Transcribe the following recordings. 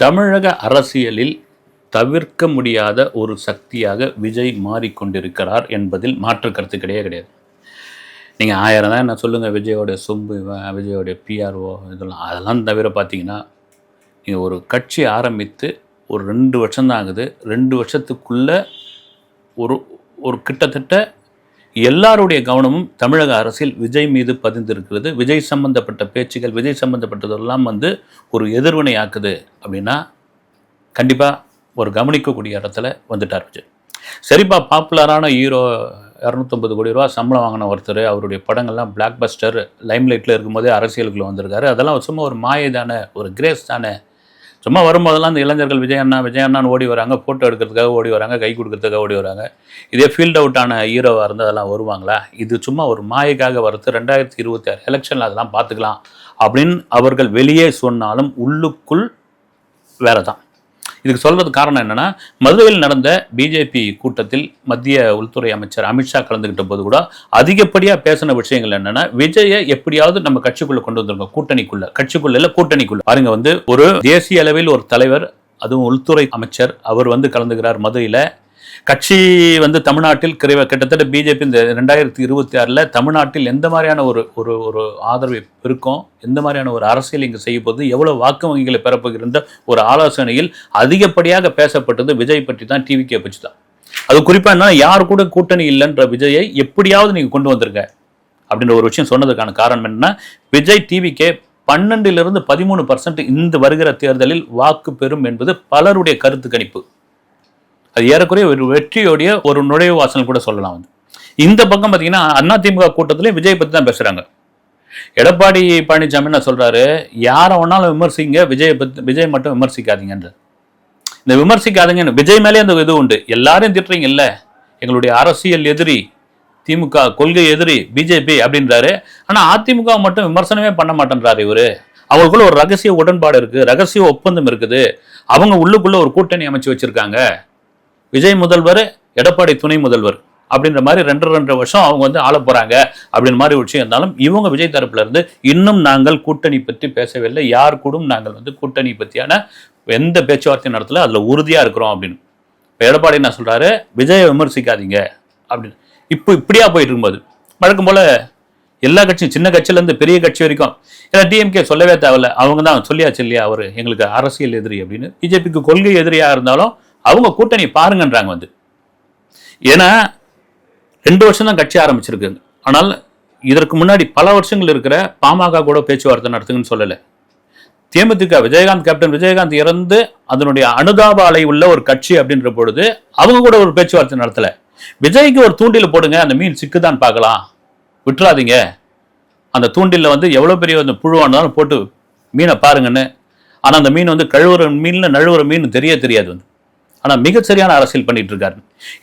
தமிழக அரசியலில் தவிர்க்க முடியாத ஒரு சக்தியாக விஜய் மாறிக்கொண்டிருக்கிறார் என்பதில் மாற்று கருத்து கிடையவே கிடையாது. நீங்கள் ஆயிரம் தான் என்ன சொல்லுங்கள் விஜயோடைய சொம்பு இவன், பிஆர்ஓ இதெல்லாம் அதெல்லாம் தவிர பார்த்தீங்கன்னா நீங்கள் ஒரு கட்சி ஆரம்பித்து ஒரு ரெண்டு வருஷம் தான் ஆகுது. ரெண்டு வருஷத்துக்குள்ளே ஒரு ஒரு கிட்டத்தட்ட எல்லாருடைய கவனமும் தமிழக அரசில் விஜய் மீது பதிந்திருக்கிறது. விஜய் சம்பந்தப்பட்ட பேச்சுகள் விஜய் சம்பந்தப்பட்டதெல்லாம் வந்து ஒரு எதிர்வினை ஆக்குது அப்படின்னா கண்டிப்பாக ஒரு கவனிக்கக்கூடிய இடத்துல வந்துட்டார் விஜய். சரிப்பா பாப்புலரான ஹீரோ இரநூத்தொம்பது கோடி ரூபா சம்பளம் வாங்கின ஒருத்தர் அவருடைய படங்கள்லாம் பிளாக் பஸ்டர் லைம்லைட்டில் இருக்கும்போதே அரசியலுக்குள்ள வந்திருக்காரு. அதெல்லாம் சும்மா ஒரு மாயை தானே ஒரு கிரேஸ் தானே சும்மா வரும்போதெல்லாம் அந்த இளைஞர்கள் விஜய் அண்ணா விஜய் அண்ணான்னு ஓடி வராங்க ஃபோட்டோ எடுக்கிறதுக்காக ஓடி வராங்க கை கொடுக்கறதுக்காக ஓடி வராங்க. இதே ஃபீல்ட் அவுட் ஆன ஹீரோவாக இருந்தால் அதெல்லாம் வருவாங்களா? இது சும்மா ஒரு மாயைக்காக வரது ரெண்டாயிரத்தி இருபத்தி ஆறு எலெக்ஷனில் அதெல்லாம் பார்த்துக்கலாம் அப்படின்னு அவர்கள் வெளியே சொன்னாலும் உள்ளுக்குள் வேறு தான் இதுக்கு சொல்றது காரணம் என்னன்னா மதுரையில் நடந்த பிஜேபி கூட்டத்தில் மத்திய உள்துறை அமைச்சர் அமித்ஷா கலந்துகிட்ட போது கூட அதிகப்படியாக பேசின விஷயங்கள் என்னன்னா விஜயை எப்படியாவது நம்ம கட்சிக்குள்ள கொண்டு வந்துருக்கோம். கூட்டணிக்குள்ள கட்சிக்குள்ள இல்லை கூட்டணிக்குள்ள. பாருங்க வந்து ஒரு தேசிய அளவில் ஒரு தலைவர் அதுவும் உள்துறை அமைச்சர் அவர் வந்து கலந்துகிறார் மதுரையில். கட்சி வந்து தமிழ்நாட்டில் கிரைவ கிட்டத்தட்ட பிஜேபி இந்த ரெண்டாயிரத்தி இருபத்தி ஆறில் தமிழ்நாட்டில் எந்த மாதிரியான ஒரு ஒரு ஒரு ஆதரவை பெருக்கும் எந்த மாதிரியான ஒரு அரசியல் இங்கே செய்ய எவ்வளோ வாக்கு வங்கிகளை பெறப்போகின்ற ஒரு ஆலோசனையில் அதிகப்படியாக பேசப்பட்டது விஜய் பற்றி தான் டிவிக்கே பற்றி தான் அது குறிப்பாக என்ன யார் கூட கூட்டணி இல்லைன்ற விஜயை எப்படியாவது நீங்கள் கொண்டு வந்திருக்க அப்படின்ற ஒரு விஷயம் சொன்னதுக்கான காரணம் என்னன்னா விஜய் டிவிக்கே பன்னெண்டிலிருந்து பதிமூணு பர்சன்ட் இந்த வருகிற தேர்தலில் வாக்கு பெறும் என்பது பலருடைய கருத்து கணிப்பு. அது ஏறக்குறைய ஒரு வெற்றியோடைய ஒரு நுழைவு வாசல் கூட சொல்லலாம் வந்து இந்த பக்கம் பார்த்தீங்கன்னா அதிமுக கூட்டத்திலே விஜய் பற்றி தான் பேசுகிறாங்க எடப்பாடி பழனிசாமி என்ன சொல்கிறாரு யாரை வேணாலும் விமர்சிங்க விஜய் பற்றி விஜய் மட்டும் விமர்சிக்காதீங்கன்ற இந்த விமர்சிக்காதீங்கன்னு விஜய் மேலே அந்த இது உண்டு. எல்லாரையும் திட்டுறீங்க இல்லை எங்களுடைய அரசியல் எதிரி திமுக கொள்கை எதிரி பிஜேபி அப்படின்றாரு. ஆனால் அதிமுக மட்டும் விமர்சனமே பண்ண மாட்டேன்றாரு இவரு. அவங்களுக்குள்ள ஒரு ரகசிய உடன்பாடு இருக்குது ரகசிய ஒப்பந்தம் இருக்குது. அவங்க உள்ளுக்குள்ளே ஒரு கூட்டணி அமைச்சு வச்சுருக்காங்க. விஜய் முதல்வர் எடப்பாடி துணை முதல்வர் அப்படின்ற மாதிரி ரெண்டு ரெண்டு வருஷம் அவங்க வந்து ஆள போறாங்க அப்படின்ற மாதிரி விஷயம் இருந்தாலும் இவங்க விஜய் தரப்புல இருந்து இன்னும் நாங்கள் கூட்டணி பற்றி பேசவில்லை. யார் கூடும் நாங்கள் வந்து கூட்டணி பற்றியான எந்த பேச்சுவார்த்தை நடத்தல. அதில் உறுதியாக இருக்கிறோம் அப்படின்னு. இப்போ எடப்பாடி என்ன சொல்றாரு? விஜயை விமர்சிக்காதீங்க அப்படின்னு. இப்போ இப்படியா போயிட்டு இருக்கும்போது வழக்கம் போல எல்லா கட்சியும் சின்ன கட்சியிலேருந்து பெரிய கட்சி வரைக்கும் ஏன்னா டிஎம்கே சொல்லவே தேவையில்ல. அவங்க தான் சொல்லியாச்சு இல்லையா அவர்? எங்களுக்கு அரசியல் எதிரி அப்படின்னு. பிஜேபிக்கு கொள்கை எதிரியாக இருந்தாலும் அவங்க கூட்டணி பாருங்கன்றாங்க வந்து. ஏன்னா ரெண்டு வருஷம் தான் கட்சி ஆரம்பிச்சிருக்குங்க ஆனால் இதற்கு முன்னாடி பல வருஷங்கள் இருக்கிற பாமக கூட பேச்சுவார்த்தை நடத்துங்கன்னு சொல்லலை. தேமுதிக விஜயகாந்த் கேப்டன் விஜயகாந்த் இறந்து அதனுடைய அனுதாப அலை உள்ள ஒரு கட்சி அப்படின்ற பொழுது அவங்க கூட ஒரு பேச்சுவார்த்தை நடத்தல. விஜய்க்கு ஒரு தூண்டில் போடுங்க அந்த மீன் சிக்குதான் பார்க்கலாம். விட்டுறாதீங்க. அந்த தூண்டிலில் வந்து எவ்வளோ பெரிய அந்த புழுவானாலும் போட்டு மீனை பாருங்கன்னு. ஆனால் அந்த மீன் வந்து கழுவுற மீன்ல நழுவுற மீன் தெரிய தெரியாது வந்து. ஆனால் மிகச்சரியான அரசியல் பண்ணிட்டு இருக்காரு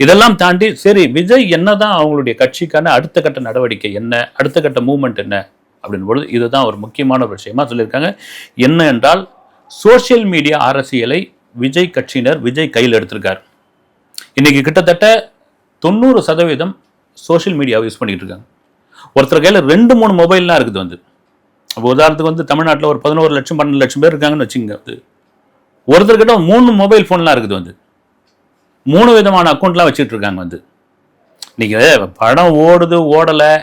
இதெல்லாம் தாண்டி சரி விஜய் என்னதான் அவங்களுடைய கட்சிக்கான அடுத்த கட்ட நடவடிக்கை என்ன அடுத்த கட்ட மூவ்மெண்ட் என்ன அப்படின்னு பொழுது இதுதான் ஒரு முக்கியமான ஒரு விஷயமா சொல்லியிருக்காங்க. என்ன என்றால் சோஷியல் மீடியா அரசியலை விஜய் கட்சியினர் விஜய் கையில் எடுத்திருக்கார். இன்னைக்கு கிட்டத்தட்ட தொண்ணூறு சதவீதம் சோஷியல் மீடியாவை யூஸ் பண்ணிட்டு இருக்காங்க ஒருத்தர் கையில் ரெண்டு மூணு மொபைல்லாம் இருக்குது வந்து. உதாரணத்துக்கு வந்து தமிழ்நாட்டில் ஒரு பதினோரு லட்சம் பன்னெண்டு லட்சம் பேர் இருக்காங்கன்னு வச்சுங்க வந்து ஒருத்தர்கிட்ட மூணு மொபைல் ஃபோன்லாம் இருக்குது வந்து. மூணு விதமான அக்கௌண்ட்லாம் வச்சுட்டு இருக்காங்க வந்து. நீங்கள் படம் ஓடுது ஓடலை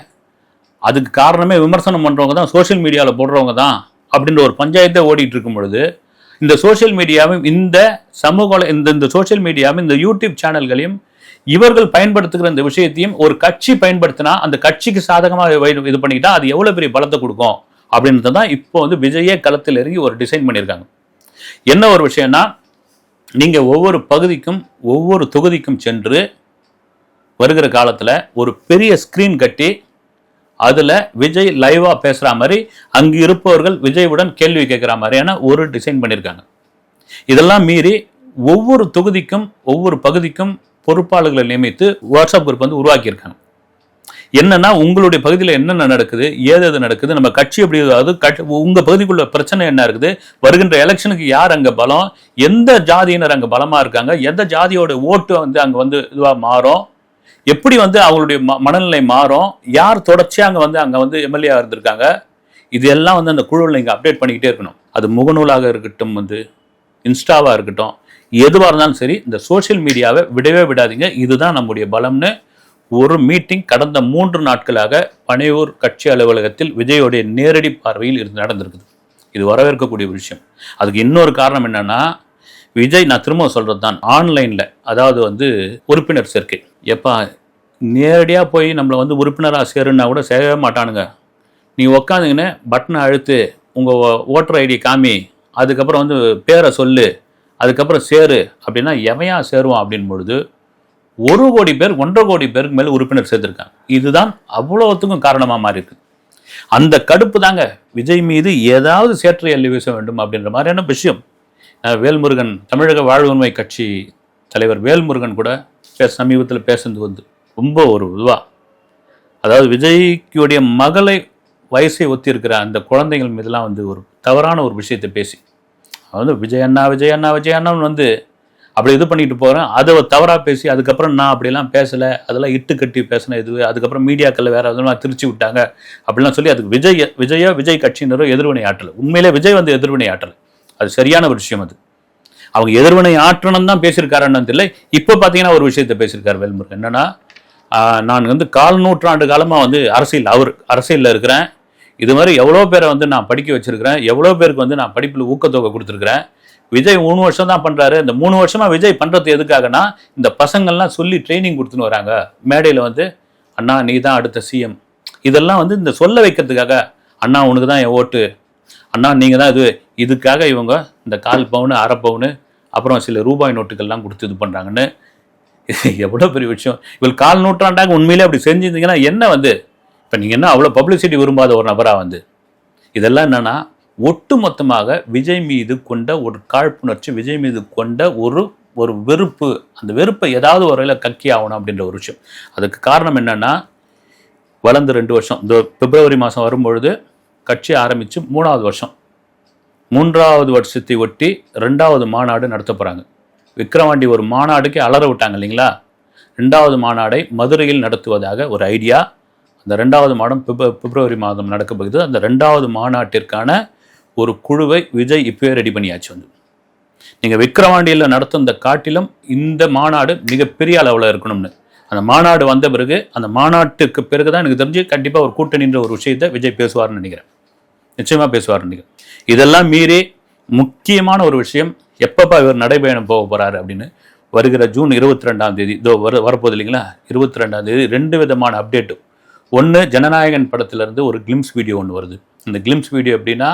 அதுக்கு காரணமே விமர்சனம் பண்ணுறவங்க தான் சோஷியல் மீடியாவில் போடுறவங்க தான் அப்படின்ற ஒரு பஞ்சாயத்தை ஓடிட்டு இருக்கும் பொழுது இந்த சோஷியல் மீடியாவும் இந்த சமூக இந்த இந்த சோஷியல் மீடியாவும் இந்த யூடியூப் சேனல்களையும் இவர்கள் பயன்படுத்துகிற இந்த விஷயத்தையும் ஒரு கட்சி பயன்படுத்தினா அந்த கட்சிக்கு சாதகமாக இது பண்ணிக்கிட்டா அது எவ்வளோ பெரிய பலத்தை கொடுக்கும் அப்படின்றது தான் இப்போ வந்து விஜயே களத்தில் இறங்கி ஒரு டிசைன் பண்ணியிருக்காங்க. என்ன ஒரு விஷயம்னா நீங்கள் ஒவ்வொரு பகுதிக்கும் ஒவ்வொரு தொகுதிக்கும் சென்று வருகிற காலத்தில் ஒரு பெரிய ஸ்க்ரீன் கட்டி அதில் விஜய் லைவாக பேசுகிற மாதிரி அங்கு இருப்பவர்கள் விஜயுடன் கேள்வி கேட்குற மாதிரியான ஒரு டிசைன் பண்ணியிருக்காங்க. இதெல்லாம் மீறி ஒவ்வொரு தொகுதிக்கும் ஒவ்வொரு பகுதிக்கும் பொறுப்பாளர்களை நியமித்து வாட்ஸ்அப் குரூப் வந்து உருவாக்கியிருக்காங்க. என்னன்னா உங்களுடைய பகுதியில் என்னென்ன நடக்குது ஏது எது நடக்குது நம்ம கட்சி எப்படி அதாவது கட்சி உங்க பகுதிக்குள்ள பிரச்சனை என்ன இருக்குது வருகின்ற எலெக்ஷனுக்கு யார் அங்க பலம் எந்த ஜாதியினர் அங்க பலமா இருக்காங்க எந்த ஜாதியோட ஓட்டு வந்து அங்க வந்து இதுவா மாறும் எப்படி வந்து அவங்களுடைய ம- மனநிலை மாறும் யார் தொடர்ச்சியா அங்க வந்து அங்க வந்து எம்எல்ஏ இருந்திருக்காங்க இது எல்லாம் வந்து அந்த குழுவில் நீங்க அப்டேட் பண்ணிக்கிட்டே இருக்கணும். அது முகநூலாக இருக்கட்டும் வந்து இன்ஸ்டாவாக இருக்கட்டும் எதுவாக இருந்தாலும் சரி இந்த சோஷியல் மீடியாவை விடவே விடாதீங்க இதுதான் நம்முடைய பலம்னு ஒரு மீட்டிங் கடந்த மூன்று நாட்களாக பனையூர் கட்சி அலுவலகத்தில் விஜயோடைய நேரடி பார்வையில் இருந்து நடந்திருக்குது. இது வரவேற்கக்கூடிய ஒரு விஷயம். அதுக்கு இன்னொரு காரணம் என்னன்னா விஜய் நான் திரும்ப சொல்கிறது தான் ஆன்லைனில் அதாவது வந்து உறுப்பினர் சேர்க்கை. எப்பா நேரடியாக போய் நம்மளை வந்து உறுப்பினராக சேருன்னா கூட சேரவே மாட்டானுங்க. நீ உக்காந்துங்கன்னு பட்டனை அழுத்து உங்கள் ஓட்டர் ஐடி காமி அதுக்கப்புறம் வந்து பேரை சொல்லு அதுக்கப்புறம் சேரு அப்படின்னா எவையா சேருவான் அப்படின் பொழுது ஒரு கோடி பேர் ஒன்றரை கோடி பேருக்கு மேலே உறுப்பினர் சேர்த்துருக்காங்க. இதுதான் அவ்வளோத்துக்கும் காரணமாக மாறி இருக்கு அந்த கடுப்பு தாங்க. விஜய் மீது ஏதாவது சேற்றை அள்ளி வீச வேண்டும் அப்படின்ற மாதிரியான விஷயம். வேல்முருகன் தமிழக வாழ்வுரிமை கட்சி தலைவர் வேல்முருகன் கூட பேச சமீபத்தில் பேசுனது வந்து ரொம்ப ஒரு இதுவாக அதாவது விஜய்க்குடைய மகளை வயசை ஒத்தி இருக்கிற அந்த குழந்தைகள் மீதெல்லாம் வந்து ஒரு தவறான ஒரு விஷயத்தை பேசி வந்து விஜய் அண்ணா விஜய் அண்ணா விஜய் அண்ணான்னு வந்து அப்படி இது பண்ணிட்டு போகிறேன் அதை தவறாக பேசி அதுக்கப்புறம் நான் அப்படிலாம் பேசலை. அதெல்லாம் இட்டு கட்டி பேசின இது. அதுக்கப்புறம் மீடியாக்களில் வேறு அதெல்லாம் திருச்சி விட்டாங்க. அப்படிலாம் சொல்லி அதுக்கு விஜய் விஜயோ விஜய் கட்சியினரோ எதிர்வினை ஆற்றலை. உண்மையிலே விஜய் வந்து எதிர்வினை ஆற்றலை. அது சரியான ஒரு விஷயம் அது. அவங்க எதிர்வினை ஆற்றணும் தான் பேசியிருக்காருன்னு தெரியல. இப்போ பார்த்தீங்கன்னா ஒரு விஷயத்தை பேசியிருக்காரு வேல்முருகன். என்னென்னா நான் வந்து கால் நூற்றாண்டு காலமாக வந்து அரசியல் அவர் அரசியலில் இருக்கிறேன். இது மாதிரி எவ்வளோ பேரை வந்து நான் படிக்க வச்சுருக்கிறேன். எவ்வளோ பேருக்கு வந்து நான் படிப்பில் ஊக்கத்தொகை கொடுத்துருக்குறேன். விஜய் மூணு வருஷம் தான் பண்ணுறாரு இந்த மூணு வருஷமாக விஜய் பண்ணுறது எதுக்காகனா இந்த பசங்கள்லாம் சொல்லி ட்ரைனிங் கொடுத்துன்னு வராங்க. மேடையில் வந்து அண்ணா நீ தான் அடுத்த சிஎம் இதெல்லாம் வந்து இந்த சொல்ல வைக்கிறதுக்காக அண்ணா உனக்கு தான் என் ஓட்டு. அண்ணா நீங்கள் தான் இது இதுக்காக இவங்க இந்த கால் பவுனு அரை பவுனு அப்புறம் சில ரூபாய் நோட்டுகள்லாம் கொடுத்து இது பண்ணுறாங்கன்னு எவ்வளோ பெரிய விஷயம். இவள் கால் நூற்றாண்டாக உண்மையிலே அப்படி செஞ்சிருந்தீங்கன்னா என்ன வந்து? இப்போ நீங்கள் என்ன அவ்வளோ பப்ளிசிட்டி விரும்பாத ஒரு நபராக வந்து? இதெல்லாம் என்னென்னா ஒட்டுமொத்தமாக விஜய் மீது கொண்ட ஒரு காழ்ப்புணர்ச்சி விஜய் மீது கொண்ட ஒரு ஒரு வெறுப்பு அந்த வெறுப்பை ஏதாவது ஒரு வகையில் கக்கி ஆகணும் அப்படின்ற ஒரு விஷயம். அதுக்கு காரணம் என்னன்னா வளர்ந்து ரெண்டு வருஷம் இந்த பிப்ரவரி மாதம் வரும்பொழுது கட்சி ஆரம்பித்து மூணாவது வருஷம். மூன்றாவது வருஷத்தை ஒட்டி ரெண்டாவது மாநாடு நடத்த போகிறாங்க விக்ரவாண்டி ஒரு மாநாடுக்கு அலற விட்டாங்க இல்லைங்களா? ரெண்டாவது மாநாடை மதுரையில் நடத்துவதாக ஒரு ஐடியா. அந்த ரெண்டாவது மாதம் பிப்ரவரி மாதம் நடக்கப்போகுது அந்த ரெண்டாவது மாநாட்டிற்கான ஒரு குழுவை விஜய் இப்போவே ரெடி பண்ணியாச்சு வந்து. நீங்கள் விக்ரவாண்டியில் நடத்தும் இந்த காட்டிலும் இந்த மாநாடு மிகப்பெரிய அளவில் இருக்கணும்னு. அந்த மாநாடு வந்த பிறகு அந்த மாநாட்டுக்கு பிறகு தான் எனக்கு தெரிஞ்சு கண்டிப்பாக ஒரு கூட்டணின்ற ஒரு விஷயத்தை விஜய் பேசுவார்னு நினைக்கிறேன். நிச்சயமா பேசுவார்னு நினைக்கிறேன். இதெல்லாம் மீறி முக்கியமான ஒரு விஷயம் எப்பப்பா இவர் நடைபயணம் போக போறாரு அப்படின்னு வருகிற ஜூன் இருபத்தி ரெண்டாம் தேதி இதோ வர வரப்போகுது இல்லைங்களா? இருபத்தி ரெண்டாம் தேதி ரெண்டு விதமான அப்டேட்டு ஒன்று ஜனநாயகன் படத்திலிருந்து ஒரு கிளிம்ஸ் வீடியோ ஒன்று வருது. இந்த கிளிம்ஸ் வீடியோ எப்படின்னா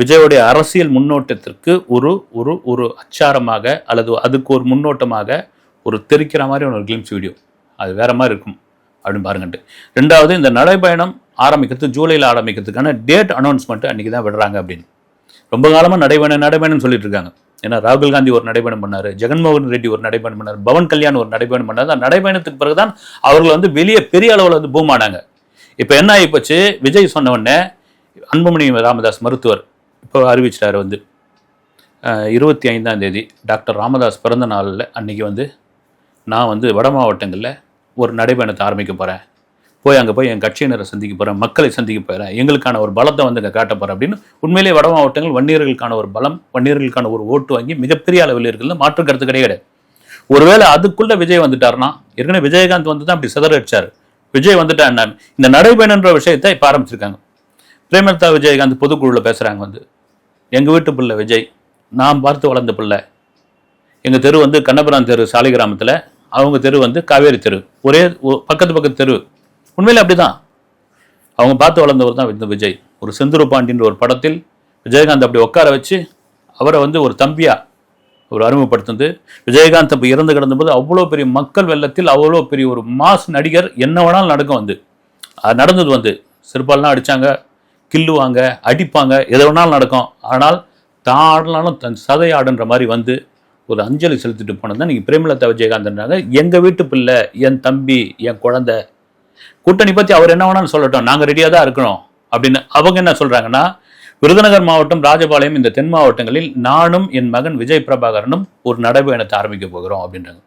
விஜயோடைய அரசியல் முன்னோட்டத்திற்கு ஒரு ஒரு ஒரு அச்சாரமாக அல்லது அதுக்கு ஒரு முன்னோட்டமாக ஒரு தெரிக்கிற மாதிரி ஒரு கிளிம்ஸ் வீடியோ அது வேற மாதிரி இருக்கும். அப்படின்னு பாருங்கன்ட்டு. ரெண்டாவது இந்த நடைபயணம் ஆரம்பிக்கிறது ஜூலையில் ஆரம்பிக்கிறதுக்கான டேட் அனௌன்ஸ்மெண்ட் அன்றைக்கி தான் விடுறாங்க அப்படின்னு. ரொம்ப காலமாக நடைபயணம் நடைபயணம்னு சொல்லிட்டு இருக்காங்க. ஏன்னா ராகுல் காந்தி ஒரு நடைபயணம் பண்ணார் ஜெகன்மோகன் ரெட்டி ஒரு நடைபயணம் பண்ணார் பவன் கல்யாண் ஒரு நடைபயணம் பண்ணார். அந்த நடைபயணத்துக்கு பிறகுதான் அவர்கள் வந்து வெளியே பெரிய அளவில் வந்து பூமானாங்க இப்போ என்ன ஆகிப்போச்சு விஜய் சொன்ன உடனே அன்புமணி ராமதாஸ் மருத்துவர் இப்போ அறிவிச்சிட்டாரு வந்து. இருபத்தி ஐந்தாம் தேதி டாக்டர் ராமதாஸ் பிறந்த நாளில் அன்றைக்கி வந்து நான் வந்து வட மாவட்டங்களில் ஒரு நடைபயணத்தை ஆரம்பிக்க போகிறேன் போய் அங்கே போய் என் கட்சியினரை சந்திக்க போகிறேன் மக்களை சந்திக்க போகிறேன் எங்களுக்கான ஒரு பலத்தை வந்து இங்கே காட்ட போகிறேன் அப்படின்னு உண்மையிலே வட மாவட்டங்கள் வன்னியர்களுக்கான ஒரு பலம் வன்னியர்களுக்கான ஒரு ஓட்டு வாங்கி மிகப்பெரிய அளவில் இருக்குல்ல மாற்று கருத்து கிடையாது. ஒருவேளை அதுக்குள்ளே விஜய் வந்துட்டாருன்னா ஏற்கனவே விஜயகாந்த் வந்து தான் அப்படி சிதற அடிச்சாரு விஜய் வந்துட்டான் இந்த நடைபயணன்ற விஷயத்தை இப்போ ஆரம்பிச்சிருக்காங்க. பிரேமலதா விஜயகாந்த் பொதுக்குழுவில் பேசுகிறாங்க வந்து. எங்கள் வீட்டு பிள்ளை விஜய் நான் பார்த்து வளர்ந்த பிள்ளை. எங்கள் தெரு வந்து கண்ணபுரம் தெரு சாலை கிராமத்தில் அவங்க தெரு வந்து காவேரி தெரு. ஒரே ஒ- பக்கத்து பக்கத்து தெரு. உண்மையிலே அப்படிதான். அவங்க பார்த்து வளர்ந்தவர் தான் இந்த விஜய். ஒரு செந்துரு பாண்டின்ற ஒரு படத்தில் விஜயகாந்த் அப்படி உட்கார வச்சு அவரை வந்து ஒரு தம்பியாக ஒரு அறிமுகப்படுத்துது விஜயகாந்த் அப்போ இறந்து கிடந்தபோது அவ்வளோ பெரிய மக்கள் வெள்ளத்தில் அவ்வளோ பெரிய ஒரு மாஸ் நடிகர் என்ன வேணாலும் நடக்கும் வந்து. அது நடந்தது வந்து. செருப்பால்லாம் அடித்தாங்க கில்லுவாங்க அடிப்பாங்க எது வேணாலும் நடக்கும். ஆனால் தான் ஆடனாலும் தன் சதை ஆடுன்ற மாதிரி வந்து ஒரு அஞ்சலி செலுத்திட்டு போனது தான் நீங்கள் பிரேமலதா விஜயகாந்த்ன்றாங்க. எங்கள் வீட்டு பிள்ளை என் தம்பி என் குழந்தை. கூட்டணி பற்றி அவர் என்ன வேணாலும் சொல்லட்டும் நாங்கள் ரெடியாக தான் இருக்கிறோம் அப்படின்னு அவங்க என்ன சொல்கிறாங்கன்னா விருதுநகர் மாவட்டம் ராஜபாளையம் இந்த தென் மாவட்டங்களில் நானும் என் மகன் விஜய் பிரபாகரனும் ஒரு நடைபயணத்தை ஆரம்பிக்க போகிறோம் அப்படின்றாங்க.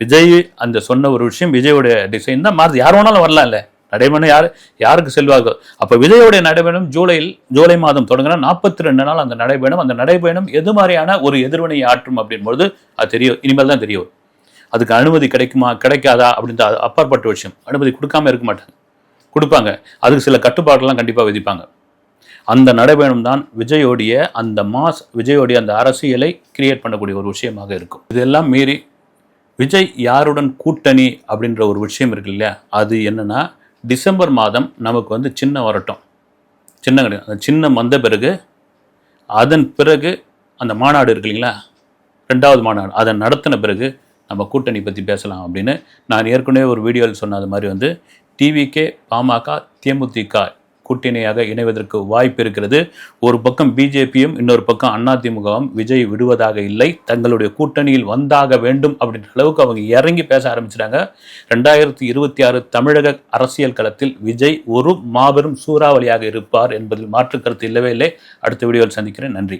விஜய் அந்த சொன்ன ஒரு விஷயம் விஜயோட டிசைன் தான். மாறுது. யார் வேணாலும் வரலாம் இல்லை நடைபயணம் யார்? யாருக்கு செல்வார்கள்? அப்போ விஜயோடைய நடைபயணம் ஜூலையில் ஜூலை மாதம் தொடங்கினா நாற்பத்தி ரெண்டு நாள் அந்த நடைபயணம். அந்த நடைபயணம் எது மாதிரியான ஒரு எதிர்வினை ஆற்றும் அப்படின்பொழுது அது தெரியும் இனிமேல் தான் தெரியும் அதுக்கு அனுமதி கிடைக்குமா கிடைக்காதா அப்படின்ற அது அப்பாற்பட்ட விஷயம். அனுமதி கொடுக்காம இருக்க மாட்டாங்க. கொடுப்பாங்க. அதுக்கு சில கட்டுப்பாடுலாம் கண்டிப்பாக விதிப்பாங்க. அந்த நடைபயணம் தான் விஜயோடைய அந்த மாஸ் விஜயோடைய அந்த அரசியலை கிரியேட் பண்ணக்கூடிய ஒரு விஷயமாக இருக்கும். இதெல்லாம் மீறி விஜய் யாருடன் கூட்டணி அப்படின்ற ஒரு விஷயம் இருக்கு இல்லையா? அது என்னன்னா டிசம்பர் மாதம் நமக்கு வந்து சின்ன வரட்டும். சின்ன கிடையாது அந்த சின்னம் வந்த பிறகு அதன் பிறகு அந்த மாநாடு இருக்கு இல்லைங்களா? ரெண்டாவது மாநாடு. அதை நடத்தின பிறகு நம்ம கூட்டணி பற்றி பேசலாம் அப்படின்னு நான் ஏற்கனவே ஒரு வீடியோவில் சொன்னது மாதிரி வந்து டிவிகே பாமக தேமுதிக கூட்டணியாக இணைவதற்கு வாய்ப்பு இருக்கிறது. ஒரு பக்கம் பிஜேபியும் இன்னொரு பக்கம் அதிமுகவும் விஜய் விடுவதாக இல்லை. தங்களுடைய கூட்டணியில் வந்தாக வேண்டும் அப்படின்ற அளவுக்கு அவங்க இறங்கி பேச ஆரம்பிச்சிட்டாங்க. ரெண்டாயிரத்தி இருபத்தி ஆறு தமிழக அரசியல் களத்தில் விஜய் ஒரு மாபெரும் சூறாவளியாக இருப்பார் என்பதில் மாற்று கருத்து இல்லவே இல்லை. அடுத்த வீடியோவில் சந்திக்கிறேன். நன்றி.